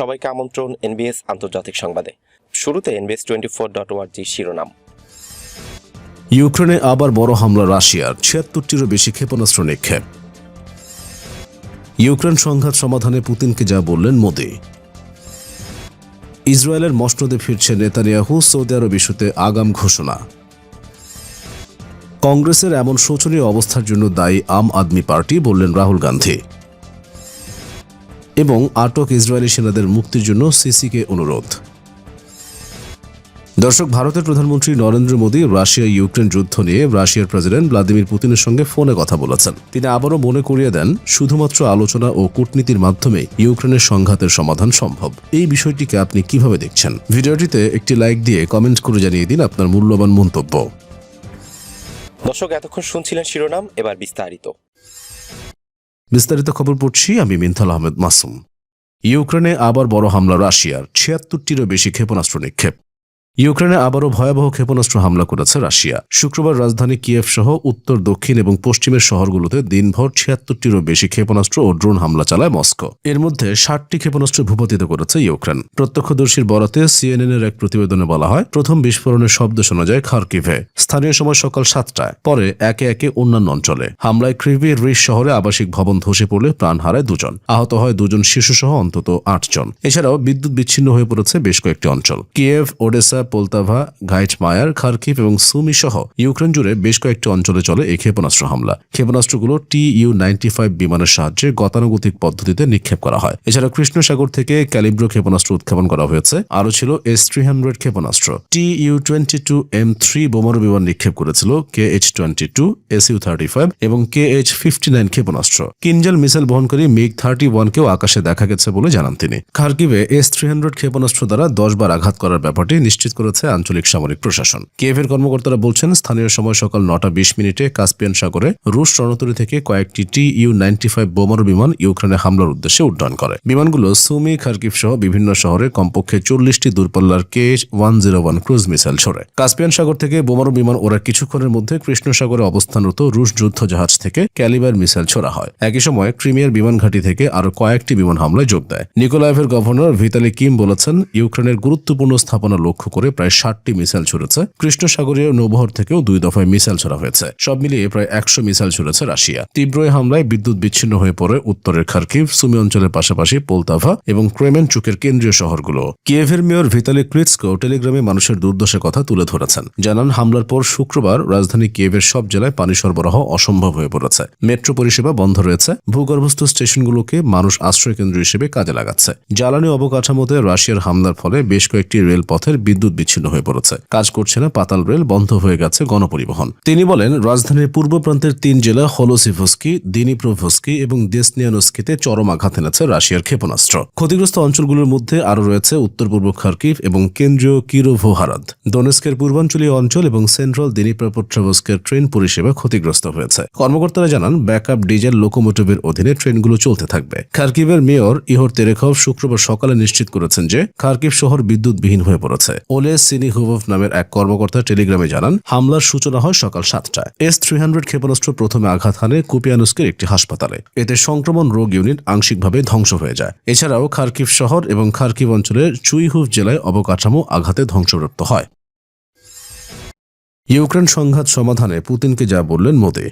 সবাইকে আমন্ত্রণ এনবিএস আন্তর্জাতিক সংবাদে। শুরুতে এনবিএস টোয়েন্টি ফোর ডট ওয়ার্জি শিরোনাম। ইউক্রেনে আবার বড় হামলা, রাশিয়ার ছিয়াত্তরটিরও বেশি ক্ষেপণাস্ত্র নিক্ষেপ। ইউক্রেন সংঘাত সমাধানে পুতিনকে যা বললেন মোদি। ইসরায়েলের মসনদে ফিরছে নেতানিয়াহু, সৌদি আরব ইস্যুতে আগাম ঘোষণা। কংগ্রেসের এমন শোচনীয় অবস্থার জন্য দায়ী আম আদমি পার্টি, বললেন রাহুল গান্ধী। এবং আটক ইসরায়েলি সেনাদের মুক্তির জন্য সিসিকে অনুরোধ। দর্শক, ভারতের প্রধানমন্ত্রী নরেন্দ্র মোদী রাশিয়া ইউক্রেন যুদ্ধ নিয়ে রাশিয়ার প্রেসিডেন্ট ভ্লাদিমির পুতিনের সঙ্গে ফোনে কথা বলেছেন। তিনি আবারও মনে করিয়ে দেন, শুধুমাত্র আলোচনা ও কূটনীতির মাধ্যমে ইউক্রেনের সংঘাতের সমাধান সম্ভব। এই বিষয়টিকে আপনি কীভাবে দেখছেন? ভিডিওটিতে একটি লাইক দিয়ে কমেন্ট করে জানিয়ে দিন আপনার মূল্যবান মন্তব্য। দর্শক, এতক্ষণ শুনছিলেন শিরোনাম, এবার বিস্তারিত। বিস্তারিত খবর পড়ছি আমি মিন্থাল আহমেদ মাসুম। ইউক্রেনে আবার বড় হামলা রাশিয়ার, ছিয়াত্তরটিরও বেশি ক্ষেপণাস্ত্র নিক্ষেপ। ইউক্রেনে আবারও ভয়াবহ ক্ষেপণাস্ত্র হামলা করেছে রাশিয়া। শুক্রবার রাজধানী কিয়েভ সহ উত্তর, দক্ষিণ এবং পশ্চিমের শহরগুলোতে দিনভর ছিয়াত্তরটিরও বেশি ক্ষেপণাস্ত্র ও ড্রোন হামলা চালায় মস্কো। এর মধ্যে ষাটটি ক্ষেপণাস্ত্র ভূপাতিত করেছে ইউক্রেন। প্রত্যক্ষদর্শীর বরাতে সিএনএন এর এক প্রতিবেদনে বলা হয়, প্রথম বিস্ফোরণের শব্দ শোনা যায় খার্কিভে, স্থানীয় সময় সকাল সাতটায়। পরে একে একে অন্যান্য অঞ্চলে। হামলায় ক্রিভির রিস শহরে আবাসিক ভবন ধসে পড়লে প্রাণ হারায় দুজন। আহত হয় দুজন শিশুসহ অন্তত আটজন। এছাড়াও বিদ্যুৎ বিচ্ছিন্ন হয়ে পড়েছে বেশ কয়েকটি অঞ্চল। কিয়েভ, ওডেসা পোলতাভা ঘাইট মায়ার খার্কিভ এবং সুমি সহ ইউক্রেন জুড়ে বেশ কয়েকটি অঞ্চলে চলে এই ক্ষেপণাস্ত্র হামলা। ক্ষেপণাস্ত্রগুলো টি ইউ নাইনটি ফাইভ বিমানের সাহায্যে গতানুগতিক পদ্ধতিতে নিক্ষেপ করা হয়। এছাড়া কৃষ্ণ সাগর থেকে ক্যালিব্রো ক্ষেপণাস্ত্র উৎক্ষেপণ করা হয়েছে। আরও ছিল এস থ্রি হান্ড্রেড ক্ষেপণাস্ত্র। T U twenty two M three বোমারু বিমান নিক্ষেপ করেছিল K H twenty two, S U thirty five এবং কে এইচ ফিফটি নাইন ক্ষেপণাস্ত্র। কিনজাল মিসাইল বহনকারী মিগ থার্টি ওয়ানকেও আকাশে দেখা গেছে বলে জানান তিনি। খার্কিভে এস থ্রি হান্ড্রেড ক্ষেপণাস্ত্র দ্বারা দশ বার আঘাত করার ব্যাপারটি নিশ্চিত করেছে আঞ্চলিক সামরিক প্রশাসন। কিয়েভের কর্মকর্তারা বলছেন, স্থানীয় সময় সকাল নটা বিশ মিনিটে কাস্পিয়ান সাগরে রুশ রণতরী থেকে কয়েকটি টি ইউ নাইনটি ফাইভ বোমারু বিমান ইউক্রেনে হামলার উদ্দেশ্যে উড্ডয়ন করে। বিমানগুলো সুমি, খার্কিভ সহ বিভিন্ন শহরে কমপক্ষে চল্লিশটি দূরপাল্লার K one zero one cruise missile ছোড়ে। কাস্পিয়ান সাগর থেকে বোমারু বিমান ওরা কিছুক্ষণের মধ্যে কৃষ্ণ সাগরে অবস্থানরত রুশ যুদ্ধ জাহাজ থেকে ক্যালিবার মিসাইল ছোড়া হয়। একই সময় ক্রিমিয়ার বিমান ঘাঁটি থেকে আরও কয়েকটি বিমান হামলায় যোগ দেয়। নিকোলায়েভের গভর্নর ভিতালি কিম বলেছেন, ইউক্রেনের গুরুত্বপূর্ণ স্থাপনা লক্ষ্য করে প্রায় ষাটটি মিসাইল ছুড়েছে। কৃষ্ণ সাগরীয় নৌবহর থেকেও দুই দফায় মিসাইল ছোড়া হয়েছে। সব মিলিয়ে প্রায় একশো মিসাইল ছুড়েছে রাশিয়া। তীব্র হামলায় বিদ্যুৎ বিচ্ছিন্ন হয়ে পড়ে উত্তরের খার্কিভ, সুমি অঞ্চলের পাশাপাশি পোলতাভা এবং ক্রেমেন চুকের কেন্দ্রীয় শহরগুলো। কিয়েভের মেয়র ভিতালি ক্রিটস্কো টেলিগ্রামে মানুষের দুর্দশার কথা তুলে ধরেছেন। জানান, হামলার পর শুক্রবার রাজধানী কিয়েভের সব জেলায় পানি সরবরাহ অসম্ভব হয়ে পড়েছে। মেট্রো পরিষেবা বন্ধ রয়েছে। ভূগর্ভস্থ স্টেশনগুলোকে মানুষ আশ্রয় কেন্দ্র হিসেবে কাজে লাগাচ্ছে। জ্বালানি অবকাঠামোতে রাশিয়ার হামলার ফলে বেশ কয়েকটি রেলপথের বিদ্যুৎ বিচ্ছিন্ন হয়ে পড়েছে। কাজ করছে না, পাতাল রেল বন্ধ হয়ে গেছে গণপরিবহন। তিনি বলেন, রাজধানীর পূর্ব প্রান্তের তিন জেলা হলোসিভস্কি, দিনিপ্রোভস্কি এবং দেসনিয়ানস্কিতে চরম আঘাত এনেছে রাশিয়ার ক্ষেপণাস্ত্র। ক্ষতিগ্রস্ত অঞ্চলগুলোর মধ্যে আরও রয়েছে উত্তর পূর্ব খার্কিভ এবং কেন্দ্রীয় কিরোভোহারাদ। ডোনেস্কের পূর্বাঞ্চলীয় অঞ্চল এবং সেন্ট্রাল দিনিপ্রপট্রাভস্কের ট্রেন পরিষেবা ক্ষতিগ্রস্ত হয়েছে। কর্মকর্তারা জানান, ব্যাকআপ ডিজেল লোকোমোটিভের অধীনে ট্রেনগুলো চলতে থাকবে। খার্কিভের মেয়র ইহর তেরেখভ শুক্রবার সকালে নিশ্চিত করেছেন যে, খার্কিভ শহর বিদ্যুৎবিহীন হয়ে পড়েছে। ওলে সিনিহুভভ নামের এক কর্মকর্তা টেলিগ্রামে জানান, হামলার সূচনা হয় সকাল সাতটায়। এস থ্রি হান্ড্রেড ক্ষেপণাস্ত্র প্রথমে আঘাত হানে কুপিয়ানুস্কের একটি হাসপাতালে। এতে সংক্রমণ রোগ ইউনিট আংশিকভাবে ধ্বংস হয়ে যায়। এছাড়াও খার্কিভ শহর এবং খার্কিভ অঞ্চলের চুইহুভ জেলায় অবকাঠামো আঘাতে ধ্বংসপ্রাপ্ত হয়। ইউক্রেন সংঘাত সমাধানে পুতিনকে যা বললেন মোদী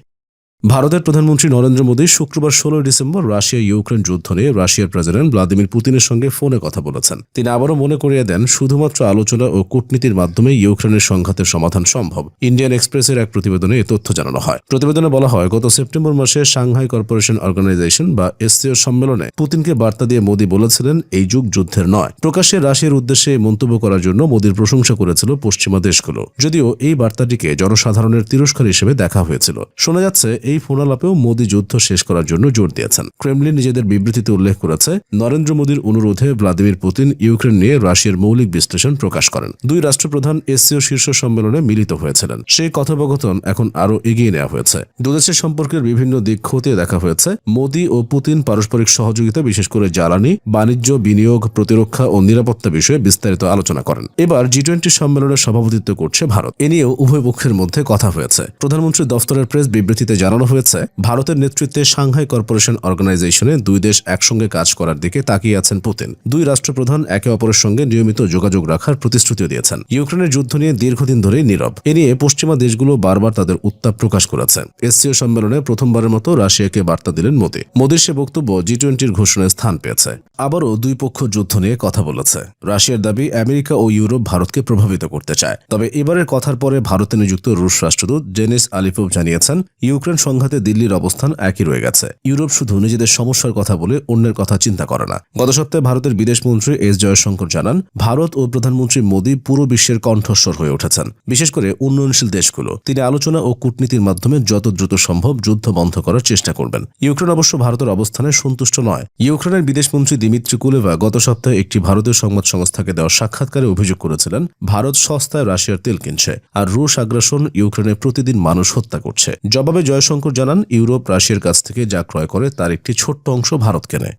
ভারতের প্রধানমন্ত্রী নরেন্দ্র মোদী শুক্রবার ষোলোই ডিসেম্বর রাশিয়া ইউক্রেন যুদ্ধ নিয়ে রাশিয়ার প্রেসিডেন্ট ভ্লাদিমির পুতিনের সঙ্গে ফোনে কথা বলেছেন। তিনি আবারও মনে করিয়ে দেন, শুধুমাত্র আলোচনা ও কূটনীতির মাধ্যমে ইউক্রেনের সংঘাতের সমাধান সম্ভব। ইন্ডিয়ান এক্সপ্রেসের এক প্রতিবেদনে এ তথ্য জানানো হয়। প্রতিবেদনে বলা হয়, গত সেপ্টেম্বর মাসে সাংহাই কর্পোরেশন অর্গানাইজেশন বা এসসিও সম্মেলনে পুতিনকে বার্তা দিয়ে মোদী বলেছিলেন, এই যুগ যুদ্ধের নয়। প্রকাশ্যে রাশিয়ার উদ্দেশ্যে মন্তব্য করার জন্য মোদীর প্রশংসা করেছিল পশ্চিমা দেশগুলো। যদিও এই বার্তাটিকে জনসাধারণের তিরস্কার হিসেবে দেখা হয়েছিল। শোনা যাচ্ছে এই ফোনালাপেও মোদী যুদ্ধ শেষ করার জন্য জোর দিয়েছেন। ক্রেমলিন নিজেদের বিবৃতিতে উল্লেখ করেছে, নরেন্দ্র মোদীর অনুরোধে ভ্লাদিমির পুতিন ইউক্রেন নিয়ে রাশিয়ার মৌলিক বিশ্লেষণ প্রকাশ করেন। দুই রাষ্ট্রপ্রধান এসসিও শীর্ষ সম্মেলনে মিলিত হয়েছিলেন। সেই কথোপকথন এখন আরও এগিয়ে নেওয়া হয়েছে। দুদেশের সম্পর্কের বিভিন্ন দিক খতিয়ে দেখা হয়েছে। মোদী ও পুতিন পারস্পরিক সহযোগিতা, বিশেষ করে জ্বালানি, বাণিজ্য, বিনিয়োগ, প্রতিরক্ষা ও নিরাপত্তা বিষয়ে বিস্তারিত আলোচনা করেন। এবার জি টোয়েন্টি সম্মেলনের সভাপতিত্ব করছে ভারত। এ নিয়েও উভয় পক্ষের মধ্যে কথা হয়েছে। প্রধানমন্ত্রীর দফতরের প্রেস বিবৃতিতে জানানো জানানো হয়েছে, ভারতের নেতৃত্বে সাংহাই কর্পোরেশন অর্গানাইজেশনে দুই দেশ একসঙ্গে কাজ করার দিকে তাকিয়ে আছেন পুতিন। দুই রাষ্ট্রপ্রধান একে অপরের সঙ্গে নিয়মিত যোগাযোগ রাখার প্রতিশ্রুতিও দিয়েছেন। ইউক্রেনের যুদ্ধ নিয়ে দীর্ঘদিন ধরেই নীরব। এ নিয়ে পশ্চিমা দেশগুলো বারবার তাদের উত্তাপ প্রকাশ করেছে। এসসিও সম্মেলনে প্রথমবারের মতো রাশিয়াকে বার্তা দিলেন মোদী। মোদীর সে বক্তব্য জি টোয়েন্টির ঘোষণায় স্থান পেয়েছে। আবারও দুই পক্ষ যুদ্ধ নিয়ে কথা বলেছে। রাশিয়ার দাবি, আমেরিকা ও ইউরোপ ভারতকে প্রভাবিত করতে চায়। তবে এবারের কথার পরে ভারতে নিযুক্ত রুশ রাষ্ট্রদূত ডেনিস আলিফোভ জানিয়েছেন, ইউক্রেন সংঘাতে দিল্লির অবস্থান একই রয়ে গেছে। ইউরোপ শুধু নিজেদের সমস্যার কথা বলে অন্যের কথা চিন্তা করে না। গত সপ্তাহে ভারতের বিদেশমন্ত্রী এস জয়শঙ্কর জানান, ভারত ও প্রধানমন্ত্রী মোদী পুরো বিশ্বের কণ্ঠস্বর হয়ে উঠেছেন। বিশেষ করে উন্নয়নশীল দেশগুলো। তিনি আলোচনা ও কূটনীতির মাধ্যমে যত দ্রুত সম্ভব যুদ্ধ বন্ধ করার চেষ্টা করবেন। ইউক্রেন অবশ্য ভারতের অবস্থানে সন্তুষ্ট নয়। ইউক্রেনের বিদেশমন্ত্রী দিমিত্রি কুলেভা গত সপ্তাহে একটি ভারতীয় সংবাদ সংস্থাকে দেওয়া সাক্ষাৎকারে অভিযোগ করেছিলেন, ভারত সস্তায় রাশিয়ার তেল কিনছে, আর রুশ আগ্রাসন ইউক্রেনে প্রতিদিন মানুষ হত্যা করছে। জবাবে জয়শঙ্কর জানান, ইউরোপ রাশিয়ার কাছ থেকে যা ক্রয় করে তার একটি ছোট্ট অংশ ভারত কেনে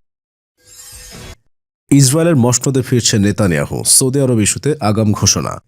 ইসরায়েলের মসনদে ফিরছে নেতানিয়াহু। সৌদি আরব ইস্যুতে আগাম ঘোষণা।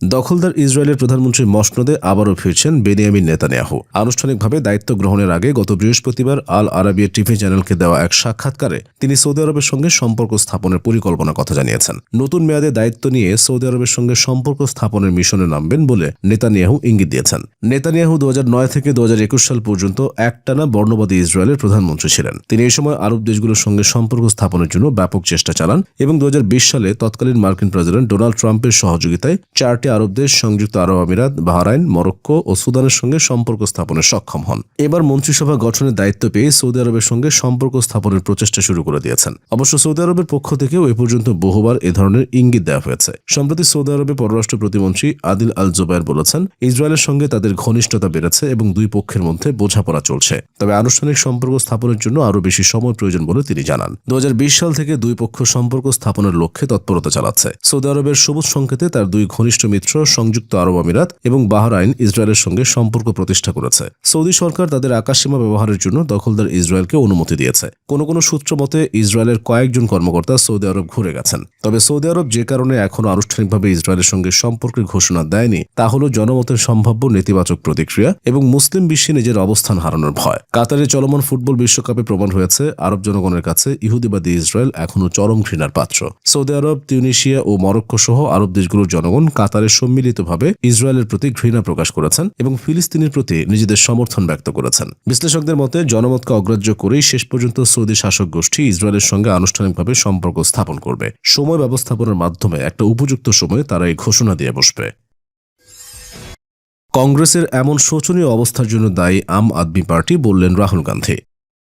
দখলদার ইসরায়েলের প্রধানমন্ত্রী মসনদে আবারও ফিরছেন বেনিয়ামিন নেতানিয়াহু। আনুষ্ঠানিকভাবে দায়িত্ব গ্রহণের আগে গত বৃহস্পতিবার আল আরাবিয়া টিভি চ্যানেলকে দেওয়া এক সাক্ষাৎকারে তিনি সৌদি আরবের সঙ্গে সম্পর্ক স্থাপনের পরিকল্পনার কথা জানিয়েছেন। নতুন মেয়াদে দায়িত্ব নিয়ে সৌদি আরবের সঙ্গে সম্পর্ক স্থাপনের মিশনে নামবেন বলে নেতানিয়াহু ইঙ্গিত দিয়েছেন। নেতানিয়াহু দু হাজার নয় থেকে দু হাজার একুশ সাল পর্যন্ত একটানা বর্ণবাদী ইসরায়েলের প্রধানমন্ত্রী ছিলেন। তিনি এই সময় আরব দেশগুলোর সঙ্গে সম্পর্ক স্থাপনের জন্য ব্যাপক চেষ্টা চালান এবং দু হাজার বিশ সালে তৎকালীন মার্কিন প্রেসিডেন্ট ডোনাল্ড ট্রাম্পের সহযোগিতায় চারটি আরব দেশ সংযুক্ত আরব আমিরাত, বাহরাইন, মরক্কো ও সুদানের সঙ্গে সম্পর্ক স্থাপনে সক্ষম হন। এবার মন্ত্রিসভা গঠনের দায়িত্ব পেয়ে সৌদি আরবের সঙ্গে সম্পর্ক স্থাপনের প্রচেষ্টা শুরু করে দিয়েছেন। অবশ্য সৌদি আরবের পক্ষ থেকেও এ পর্যন্ত বহুবার এ ধরনের ইঙ্গিত দেওয়া হয়েছে। সম্প্রতি সৌদি আরবে পররাষ্ট্র প্রতিমন্ত্রী আদিল আল জোবায়ের বলেছেন, ইসরায়েলের সঙ্গে তাদের ঘনিষ্ঠতা বেড়েছে এবং দুই পক্ষের মধ্যে বোঝাপড়া চলছে। তবে আনুষ্ঠানিক সম্পর্ক স্থাপনের জন্য আরও বেশি সময় প্রয়োজন বলে তিনি জানান। দু হাজার বিশ সাল থেকে দুই পক্ষ সম্পর্ক স্থাপনের লক্ষ্যে তৎপরতা চালাচ্ছে। সৌদি আরবের সবুজ সংকেতে তার দুই ঘনিষ্ঠ মিত্র, সংযুক্ত আরব আমিরাত এবং বাহরাইন ইসরায়েলের সঙ্গে সম্পর্ক প্রতিষ্ঠা করেছে। সৌদি সরকার তাদের আকাশসীমা ব্যবহারের জন্য দখলদার ইসরায়েলকে অনুমতি দিয়েছে। কোনো কোনো সূত্র মতে, ইসরায়েলের কয়েকজন কর্মকর্তা সৌদি আরব ঘুরে গেছেন। তবে সৌদি আরব যে কারণে এখনও আনুষ্ঠানিকভাবে ইসরায়েলের সঙ্গে সম্পর্কের ঘোষণা দেয়নি, তা হল জনমতের সম্ভাব্য নেতিবাচক প্রতিক্রিয়া এবং মুসলিম বিশ্বে নিজের অবস্থান হারানোর ভয়। কাতারে চলমান ফুটবল বিশ্বকাপে প্রমাণ হয়েছে, আরব জনগণের কাছে ইহুদিবাদী ইসরায়েল এখনও চরম ঘৃণার পাত্র। সৌদি আরব, তিউনিশিয়া ও মরক্কো সহ আরব দেশগুলোর জনগণ কাতারে সম্মিলিতভাবে ইসরায়েলের প্রতি ঘৃণা প্রকাশ করেছেন এবং ফিলিস্তিনের প্রতি নিজেদের সমর্থন ব্যক্ত করেছেন। বিশ্লেষকদের মতে, জনমতকে অগ্রাহ্য করেই শেষ পর্যন্ত সৌদি শাসক গোষ্ঠী ইসরায়েলের সঙ্গে আনুষ্ঠানিকভাবে সম্পর্ক স্থাপন করবে। সময় ব্যবস্থাপনার মাধ্যমে একটা উপযুক্ত সময়ে তারা এই ঘোষণা দিয়ে বসবে। কংগ্রেসের এমন শোচনীয় অবস্থার জন্য দায়ী আম আদমি পার্টি, বললেন রাহুল গান্ধী।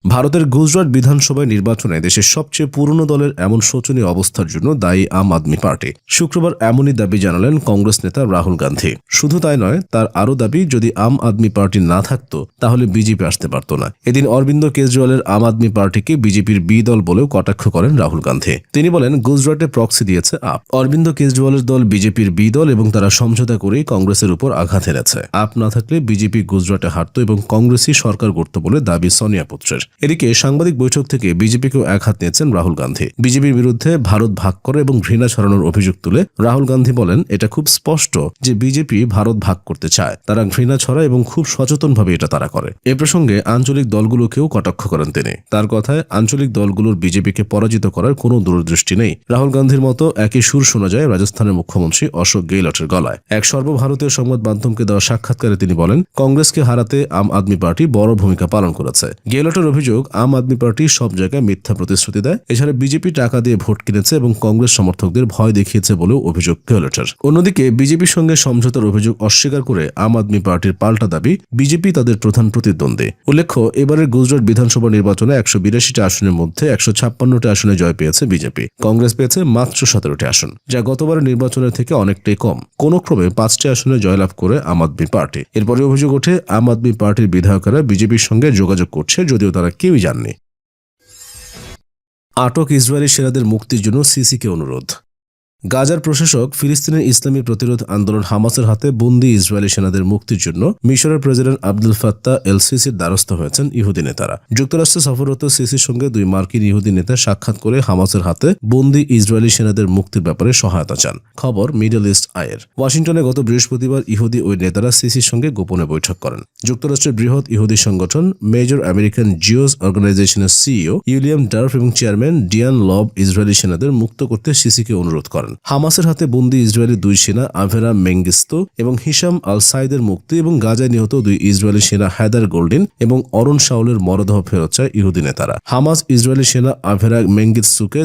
ভারতের গুজরাট বিধানসভায় নির্বাচনে দেশের সবচেয়ে পুরনো দলের এমন শোচনীয় অবস্থার জন্য দায়ী আম আদমি পার্টি। শুক্রবার এমনই দাবি জানালেন কংগ্রেস নেতা রাহুল গান্ধী। শুধু তাই নয়, তার আরও দাবি, যদি আম আদমি পার্টি না থাকতো, তাহলে বিজেপি আসতে পারত না। এদিন অরবিন্দ কেজরিওয়ালের আম আদমি পার্টিকে বিজেপির বি দল বলেও কটাক্ষ করেন রাহুল গান্ধী। তিনি বলেন, গুজরাটে প্রক্সি দিয়েছে আপ। অরবিন্দ কেজরিওয়ালের দল বিজেপির বি দল এবং তারা সমঝোতা করেই কংগ্রেসের উপর আঘাত এনেছে আপ না থাকলে বিজেপি গুজরাটে হারত এবং কংগ্রেসই সরকার গড়ত বলে দাবি সোনিয়া পুত্রের। এদিকে সাংবাদিক বৈঠক থেকে বিজেপিকেও এক হাত নিয়েছেন রাহুল গান্ধী। বিজেপির বিরুদ্ধে ভারত ভাগ করে এবং ঘৃণা ছড়ানোর অভিযোগ তুলে রাহুল গান্ধী বলেন, এটা খুব স্পষ্ট যে বিজেপি ভারত ভাগ করতে চায়। তারা ঘৃণা ছড়ায় এবং খুব সচেতনভাবে এটা তারা করে। এ প্রসঙ্গে আঞ্চলিক দলগুলোকেও কটাক্ষ করেন তিনি। তার কথায়, আঞ্চলিক দলগুলোর বিজেপিকে পরাজিত করার কোনো দূরদৃষ্টি নেই। রাহুল গান্ধীর মতো একই সুর শোনা যায় রাজস্থানের মুখ্যমন্ত্রী অশোক গেইলটের গলায়। এক সর্বভারতীয় সংবাদ মাধ্যমকে দেওয়া সাক্ষাৎকারে তিনি বলেন, কংগ্রেসকে হারাতে আম আদমি পার্টি বড় ভূমিকা পালন করেছে। গেইলটের অভিযোগ আম আদমি পার্টি সব জায়গায় মিথ্যা প্রতিশ্রুতি দেয়। এছাড়া বিজেপি টাকা দিয়ে ভোট কিনেছে এবং কংগ্রেস সমর্থকদের ভয় দেখিয়েছে বলেও অভিযোগ গেহলটের অন্যদিকে বিজেপির সঙ্গে সমঝোতার অভিযোগ অস্বীকার করে আম আদমি পার্টির পাল্টা দাবি, বিজেপি তাদের প্রধান প্রতিদ্বন্দ্বী। উল্লেখ্য, এবারের গুজরাট বিধানসভা নির্বাচনে একশো বিরাশিটি আসনের মধ্যে একশো ছাপ্পান্নটি আসনে জয় পেয়েছে বিজেপি। কংগ্রেস পেয়েছে মাত্র সতেরোটি আসন, যা গতবারের নির্বাচনের থেকে অনেকটাই কম। কোন ক্রমে পাঁচটি আসনে জয়লাভ করে আম আদমি পার্টি। এরপরে অভিযোগ ওঠে, আম আদমি পার্টির বিধায়কেরা বিজেপির সঙ্গে যোগাযোগ করছে, যদিও তারা কেউই জাননি। আটক ইসরায়েলি সেনাদের মুক্তির জন্য সিসিকে অনুরোধ। গাজার প্রশাসক ফিলিস্তিনের ইসলামী প্রতিরোধ আন্দোলন হামাসের হাতে বন্দি ইসরায়েলি সেনাদের মুক্তির জন্য মিশরের প্রেসিডেন্ট আব্দুল ফাত্তা এল সিসির দ্বারস্থ হয়েছেন ইহুদি নেতারা। যুক্তরাষ্ট্রে সফররত সিসির সঙ্গে দুই মার্কিন ইহুদি নেতা সাক্ষাৎ করে হামাসের হাতে বন্দি ইসরায়েলি সেনাদের মুক্তির ব্যাপারে সহায়তা চান। খবর মিডল ইস্ট আয়ের ওয়াশিংটনে গত বৃহস্পতিবার ইহুদি ওই নেতারা সিসির সঙ্গে গোপনে বৈঠক করেন। যুক্তরাষ্ট্রের বৃহৎ ইহুদি সংগঠন মেজর আমেরিকান জিওস অর্গানাইজেশনের সিইও ইউলিয়াম ডার্ফ এবং চেয়ারম্যান ডিয়ান লব ইসরায়েলি সেনাদের মুক্ত করতে সিসিকে অনুরোধ করেন। হামাসের হাতে বন্দি ইসরায়েলি দুই সেনা, আভেরা মেঙ্গিস্তো এবং হিসাম আল সাইদের মুক্তি এবং গাজায় নিহত দুই ইসরায়েলি সেনা, হায়দার গোল্ডিন এবং অরুণ শাওলের মরদেহ ফেরত চায় ইহুদি নেতারা। হামাস ইসরায়েলি সেনা, আভেরা মেঙ্গিৎসুকে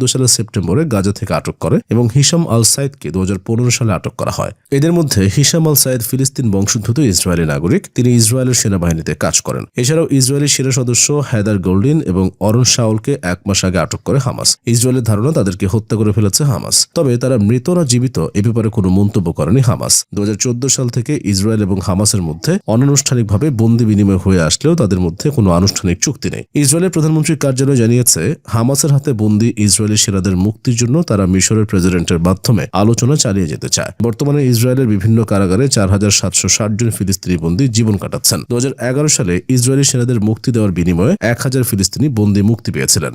দু সালের সেপ্টেম্বরে গাজা থেকে আটক করে এবং হিসাম আল সাইদকে দু হাজার পনেরো সালে আটক করা হয়। এদের মধ্যে হিসাম আল সাইদ ফিলিস্তিন বংশোদ্ভূত ইসরায়েলি নাগরিক, তিনি ইসরায়েলের সেনাবাহিনীতে কাজ করেন। এছাড়াও ইসরায়েলি সেনা সদস্য, হায়দার গোল্ডিন এবং অরুণ শাওলকে এক মাস আগে আটক করে হামাস। ইসরায়েলের ধারণা তাদেরকে হত্যা করে ফেলেছে হামাস। তবে তারা মৃত না জীবিত, এ ব্যাপারে কোনো মন্তব্য করেনি হামাস। দু হাজার চোদ্দ সাল থেকে ইসরায়েল এবং হামাসের মধ্যে অনানুষ্ঠানিকভাবে বন্দি বিনিময় হয়ে আসলেও তাদের মধ্যে কোনো আনুষ্ঠানিক চুক্তি নেই। ইসরায়েলের প্রধানমন্ত্রীর কার্যালয় জানিয়েছে, হামাসের হাতে বন্দি ইসরায়েলি সেনাদের মুক্তির জন্য তারা মিশরের প্রেসিডেন্টের মাধ্যমে আলোচনা চালিয়ে যেতে চায়। বর্তমানে ইসরায়েলের বিভিন্ন কারাগারে চার হাজার সাতশো ষাট জন ফিলিস্তিনি বন্দী জীবন কাটাচ্ছেন। দু হাজার এগারো সালে ইসরায়েলি সেনাদের মুক্তি দেওয়ার বিনিময়ে এক হাজার ফিলিস্তিনি বন্দী মুক্তি পেয়েছিলেন।